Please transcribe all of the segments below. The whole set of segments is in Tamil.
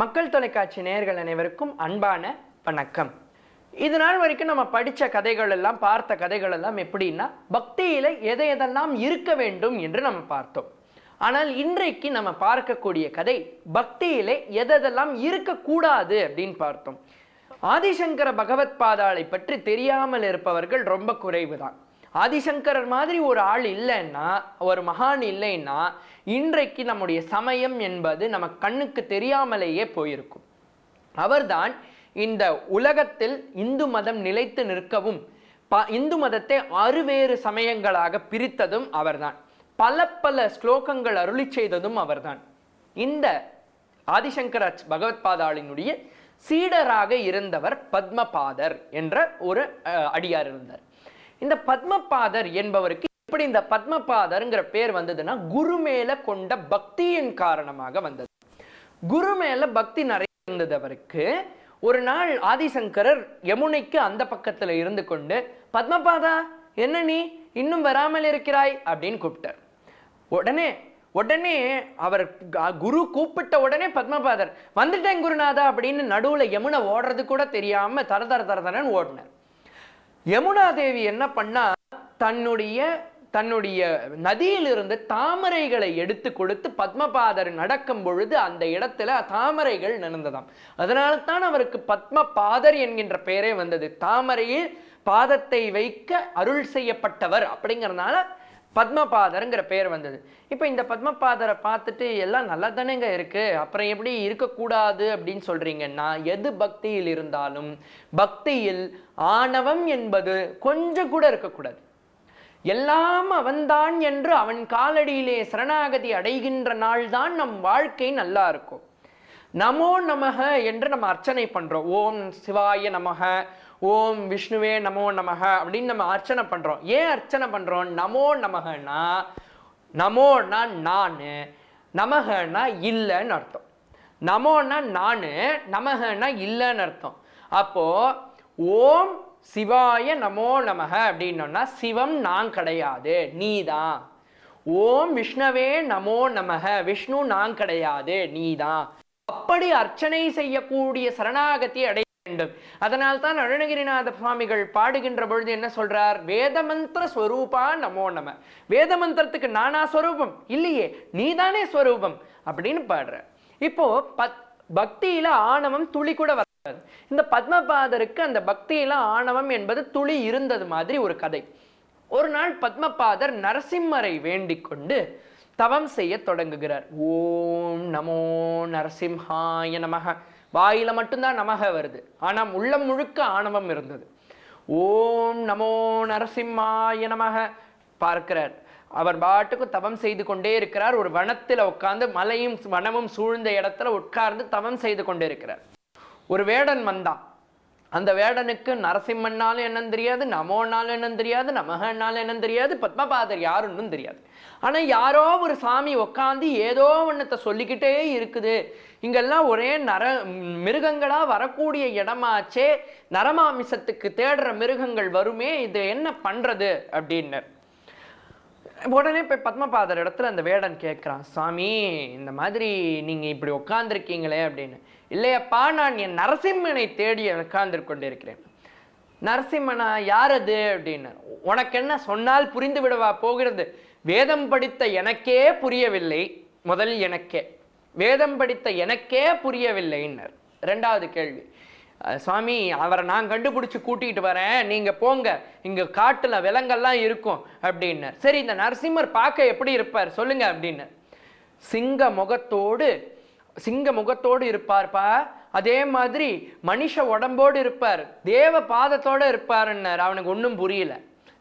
மக்கள் தொலைக்காட்சி நேயர்கள் அனைவருக்கும் அன்பான வணக்கம். இது நாள் வரைக்கும் நம்ம படித்த கதைகள் எல்லாம் பார்த்த கதைகள் எல்லாம் எப்படின்னா பக்தியில் எதை எதெல்லாம் இருக்க வேண்டும் என்று நம்ம பார்த்தோம். ஆனால் இன்றைக்கு நம்ம பார்க்கக்கூடிய கதை பக்தியிலே எதெல்லாம் இருக்கக்கூடாது அப்படின்னு பார்த்தோம். ஆதிசங்கர பகவத் பாதாளை பற்றி தெரியாமல் இருப்பவர்கள் ரொம்ப குறைவு தான் ஆதிசங்கரர் மாதிரி ஒரு ஆள் இல்லைன்னா ஒரு மகான் இல்லைன்னா இன்றைக்கு நம்முடைய சமயம் என்பது நம்ம கண்ணுக்கு தெரியாமலேயே போயிருக்கும். அவர்தான் இந்த உலகத்தில் இந்து மதம் நிலைத்து நிற்கவும் ப இந்து மதத்தை அறுவேறு சமயங்களாக பிரித்ததும் அவர்தான். பல பல ஸ்லோகங்கள் அருளி செய்ததும் அவர்தான். இந்த ஆதிசங்கர பகவத் பாதாளினுடைய சீடராக இருந்தவர் பத்மபாதர் என்ற ஒரு அடியார் இருந்தார். இந்த பத்மபாதர் என்பவருக்கு இப்படி இந்த பத்மபாதர்ங்கிற பேர் வந்ததுன்னா குரு மேல கொண்ட பக்தியின் காரணமாக வந்தது. குரு மேல பக்தி நிறைய இருந்தது அவருக்கு. ஒரு நாள் ஆதிசங்கரர் யமுனைக்கு அந்த பக்கத்துல இருந்து கொண்டு பத்மபாதா என்ன நீ? இன்னும் வராமல் இருக்கிறாய்? அப்படின்னு கூப்பிட்டார். உடனே உடனே அவர் குரு கூப்பிட்ட உடனே பத்மபாதர் வந்துட்டேன் குருநாதா அப்படின்னு நடுவுல யமுனை ஓடுறது கூட தெரியாம தர தர தர தரன்னு ஓடினார். யமுனா தேவி என்ன பண்ணா தன்னுடைய தன்னுடைய நதியிலிருந்து தாமரைகளை எடுத்து கொடுத்து பத்மபாதர் நடக்கும் பொழுது அந்த இடத்துல தாமரைகள் நினைந்ததாம். அதனால தான் அவருக்கு பத்மபாதர் என்கின்ற பெயரே வந்தது. தாமரையில் பாதத்தை வைக்க அருள் செய்யப்பட்டவர் அப்படிங்கிறதுனால பத்மபாதருங்கிற பெயர் வந்தது. இப்போ இந்த பத்மபாதரை பார்த்துட்டு எல்லாம் நல்லா தானேங்க இருக்கு. அப்புறம் எப்படி இருக்கக்கூடாது அப்படின்னு சொல்றீங்கன்னா எது பக்தியில் இருந்தாலும் பக்தியில் ஆணவம் என்பது கொஞ்சம் கூட இருக்கக்கூடாது. எல்லாம் அவன்தான் என்று அவன் காலடியிலே சரணாகதி அடைகின்ற நாள்தான் நம் வாழ்க்கை நல்லா இருக்கும். நமோ நமக என்று நம்ம அர்ச்சனை பண்றோம். ஓம் சிவாய நமக ஓம் விஷ்ணுவே நமோ நமக அப்படின்னு நம்ம அர்ச்சனை பண்றோம். ஏன் அர்ச்சனை பண்றோம்? நமோ நமகனா நமோனா நானு நமகனா இல்லைன்னு அர்த்தம். நமோனா நானு நமகனா இல்லைன்னு அர்த்தம். அப்போ ஓம் சிவாய நமோ நமக அப்படின்னோன்னா சிவம் நான் கிடையாது நீ தான் ஓம் விஷ்ணவே நமோ நமக விஷ்ணு நான் கிடையாது நீதான். அப்படி அர்ச்சனை செய்யக்கூடிய சரணாகதி அடை வேண்டும். அதனால் தான் அருணகிரிநாத சுவாமிகள் பாடுகின்ற பொழுது என்ன சொல்றார்? வேதமந்திர ஸ்வரூபா நமோ நம. வேத மந்திரத்துக்கு நானா ஸ்வரூபம்? இல்லையே நீதானே ஸ்வரூபம்? அப்படின்னு பாடுற இப்போ பத் பக்தியில ஆணவம் துளி கூட வராது. இந்த பத்மபாதருக்கு அந்த பக்தியில ஆணவம் என்பது துளி இருந்தது மாதிரி ஒரு கதை. ஒரு நாள் பத்மபாதர் நரசிம்மரை வேண்டிக் கொண்டு தவம் செய்ய தொடங்குகிறார். ஓம் நமோ நரசிம்ஹாய நமக வாயில் மட்டும்தான் நமக வருது. ஆனால் உள்ளம் முழுக்க ஆணவம் இருந்தது. ஓம் நமோ நரசிம்மாய நமக. பார்க்கிறார். அவர் பாட்டுக்கு தவம் செய்து கொண்டே இருக்கிறார். ஒரு வனத்தில் உட்கார்ந்து மலையும் வனமும் சூழ்ந்த இடத்துல உட்கார்ந்து தவம் செய்து கொண்டே இருக்கிறார். ஒரு வேடன் வந்தான். அந்த வேடனுக்கு நரசிம்மன்னாலும் என்னன்னு தெரியாது நமோனாலும் என்னன்னு தெரியாது நமகன்னாலும் என்னன்னு தெரியாது பத்மபாதர் யாருன்னு தெரியாது. ஆனால் யாரோ ஒரு சாமி உட்காந்து ஏதோ ஒன்றத்தை சொல்லிக்கிட்டே இருக்குது. இங்கெல்லாம் ஒரே நர மிருகங்களாக வரக்கூடிய இடமாச்சே நரமாமிசத்துக்கு தேடுற மிருகங்கள் வருமே இது என்ன பண்ணுறது அப்படின்னு உடனே போய் பத்மபாதர் இடத்துல அந்த வேடன் கேட்குறான் சாமி இந்த மாதிரி நீங்கள் இப்படி உட்காந்துருக்கீங்களே அப்படின்னு. இல்லையப்பா நான் என் நரசிம்மனை தேடி உட்கார்ந்து கொண்டிருக்கிறேன். நரசிம்மனா யார் அது அப்படின்னு. உனக்கு என்ன சொன்னால் புரிந்து விடவா போகிறது? வேதம் படித்த எனக்கே புரியவில்லை. முதல் எனக்கே. வேதம் படித்த எனக்கே புரியவில்லைன்னர். ரெண்டாவது கேள்வி. சுவாமி அவரை நான் கண்டுபிடிச்சு கூட்டிகிட்டு வரேன். நீங்கள் போங்க. இங்கே காட்டில் விலங்கெல்லாம் இருக்கும் அப்படின்னார். சரி இந்த நரசிம்மர் பார்க்க எப்படி இருப்பார்? சொல்லுங்க அப்படின்னு சிங்க முகத்தோடு சிங்க முகத்தோடு இருப்பார்ப்பா. அதே மாதிரி மனுஷ உடம்போடு இருப்பார். தேவ பாதத்தோட இருப்பாருன்னார். அவனுக்கு ஒன்றும் புரியல.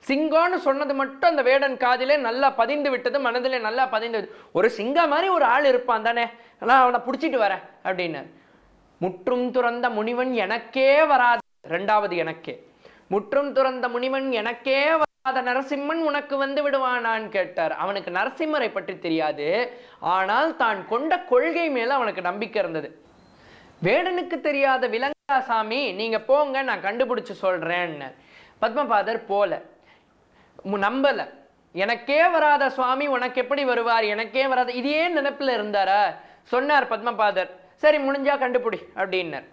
சிங்கம்னு சொன்னது மட்டும் அந்த வேடன் காதிலே நல்லா பதிந்து விட்டது மனதிலே நல்லா பதிந்து ஒரு சிங்கம் மாதிரி ஒரு ஆள் இருப்பான் தானே. நான் அவனை பிடிச்சிட்டு வரேன் அப்படின்னார். முற்றும் துறந்த முனிவன் எனக்கே வராது. ரெண்டாவது எனக்கே. முற்றும் துறந்த முனிவன் எனக்கே அத நரசிம்மன் உனக்கு வந்து விடுவானான்னு கேட்டார். அவனுக்கு நரசிம்மரை பற்றி தெரியாது. ஆனால் தான் கொண்ட கொள்கை மேல அவனுக்கு நம்பிக்கை இருந்தது. வேடனுக்கு தெரியாத விலங்கா சாமி நீங்க போங்க நான் கண்டுபிடிச்சு சொல்றேன்னு. பத்மபாதர் போல. நம்பல. எனக்கே வராத சுவாமி உனக்கு எப்படி வருவார்? எனக்கே வராத. இதே நினைப்புல இருந்தாரா? சொன்னார் பத்மபாதர். சரி முடிஞ்சா கண்டுபிடி அப்படின்னார்.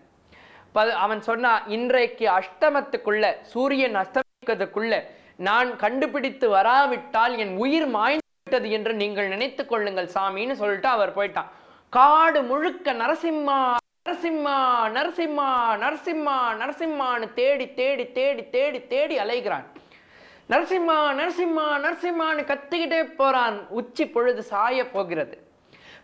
ப- அவன் சொன்னா இன்றைக்கு அஷ்டமத்துக்குள்ள சூரியன் அஸ்தமிக்கிறதுக்குள்ள நான் கண்டுபிடித்து வராவிட்டால் என் உயிர் மாய்ந்து விட்டது என்று நீங்கள் நினைத்துக் கொள்ளுங்கள் சாமின்னு சொல்லிட்டு அவர் போயிட்டான். காடு முழுக்க நரசிம்மா நரசிம்மா நரசிம்மா நரசிம்மா நரசிம்மான்னு தேடி தேடி தேடி தேடி தேடி அலைகிறான். நரசிம்மா நரசிம்மா நரசிம்மான்னு கத்திக்கிட்டே போறான். உச்சி பொழுது சாய போகிறது.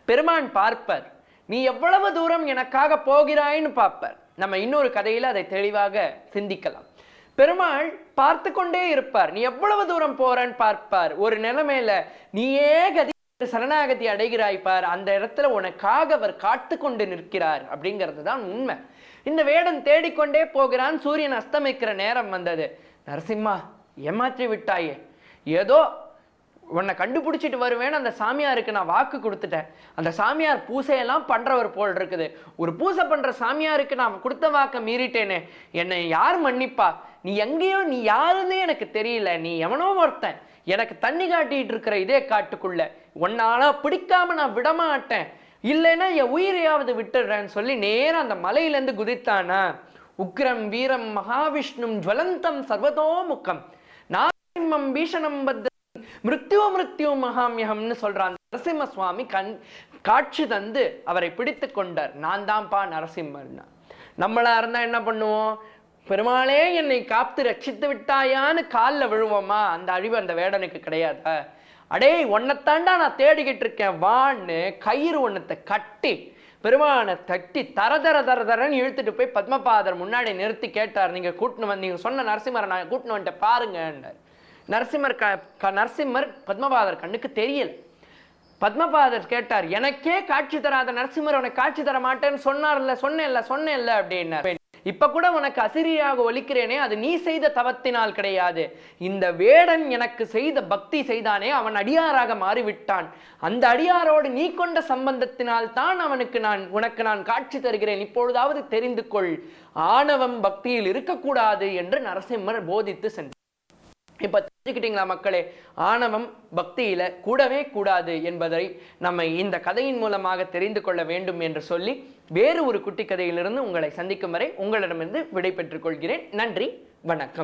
பெருமான் பார்ப்பர் நீ எவ்வளவு தூரம் எனக்காக போகிறாய்ன்னு பார்ப்பர். நம்ம இன்னொரு கதையில அதை தெளிவாக சிந்திக்கலாம். பெருமாள் பார்த்து கொண்டே இருப்பார். நீ எவ்வளவு தூரம் போறன்னு பார்ப்பார்? ஒரு நிலைமையில நீயே கதி சரணாகதி அடைகிறாய் பார். அந்த இடத்துல உனக்காக அவர் காத்து கொண்டு நிற்கிறார். அப்படிங்கிறது தான் உண்மை. இந்த வேடன் தேடிக்கொண்டே போகிறான். சூரியன் அஸ்தமிக்கிற நேரம் வந்தது. நரசிம்மா ஏமாற்றி விட்டாயே. ஏதோ உன்னை கண்டுபிடிச்சிட்டு வருவேன்னு அந்த சாமியாருக்கு நான் வாக்கு கொடுத்துட்டேன். அந்த சாமியார் பூசையெல்லாம் பண்றவர் போல் இருக்குது. ஒரு பூசை பண்ற சாமியாருக்கு நான் கொடுத்த வாக்கை மீறிட்டேனே. என்னை யார் மன்னிப்பா? நீ எங்கேயோ நீ யாருன்னு எனக்கு தெரியல. நீ எவனோ ஒருத்தன். எனக்கு தண்ணி காட்டிட்டு இருக்கிற இதே காட்டுக்குள்ள. உன்னால பிடிக்காம நான் விடமாட்டேன். இல்லைன்னா என் உயிரையாவது விட்டுடுறேன்னு சொல்லி நேரம் அந்த மலையிலேருந்து குதித்தானா? உக்ரம் வீரம் மகாவிஷ்ணும் ஜுவலந்தம் சர்வதோமுக்கம் நாரிம்மம் பீஷணம் பத்த மிருத்யோ மிருத்யோ மகாமியகம்னு சொல்றான். நரசிம்ம சுவாமி கண் காட்சி தந்து அவரை பிடித்து கொண்டார். நான் தான்ப்பா நரசிம்மர்னா நம்மளா இருந்தா என்ன பண்ணுவோம்? பெருமாளே என்னை காத்து ரட்சித்து விட்டாயான்னு காலில் விழுவோமா? அந்த அழிவு அந்த வேடனுக்கு கிடையாதா? அடே ஒன்னத்தாண்டா நான் தேடிக்கிட்டு இருக்கேன். வான்னு கயிறு ஒன்னத்தை கட்டி பெருமானை தட்டி தர தர தர தரன்னு இழுத்துட்டு போய் பத்மபாதர் முன்னாடி நிறுத்தி கேட்டார். நீங்க கூட்டின்னு வந்து நீங்க சொன்ன நரசிம்மரை நான் கூட்டின்னு வந்துட்டு பாருங்கன்னார். நரசிம்மர் க நரசிம்மர் பத்மபாதர் கண்ணுக்கு தெரியல. பத்மபாதர் கேட்டார் எனக்கே காட்சி தராத நரசிம்மர் உனக்கு காட்சி தர மாட்டேன்னு சொன்னார்ல சொன்னேன்ல சொன்னேன்ல அப்படின்னார். இப்ப கூட உனக்கு அசிரியாக ஒலிக்கிறேனே அது நீ செய்த தவத்தினால் கிடையாது. இந்த வேடன் எனக்கு செய்த பக்தி செய்தானே அவன் அடியாராக மாறிவிட்டான். அந்த அடியாரோடு நீ கொண்ட சம்பந்தத்தினால் தான் அவனுக்கு நான் உனக்கு நான் காட்சி தருகிறேன். இப்பொழுதாவது தெரிந்து கொள். ஆணவம் பக்தியில் இருக்கக்கூடாது என்று நரசிம்மர் போதித்து சென்றார். இப்ப தெரிஞ்சுக்கிட்டீங்களா மக்களே? ஆணவம் பக்தியில கூடவே கூடாது என்பதை நம்ம இந்த கதையின் மூலமாக தெரிந்து கொள்ள வேண்டும் என்று சொல்லி வேறு ஒரு குட்டி கதையிலிருந்து உங்களை சந்திக்கும் வரை உங்களிடமிருந்து விடை பெற்றுக் கொள்கிறேன். நன்றி வணக்கம்.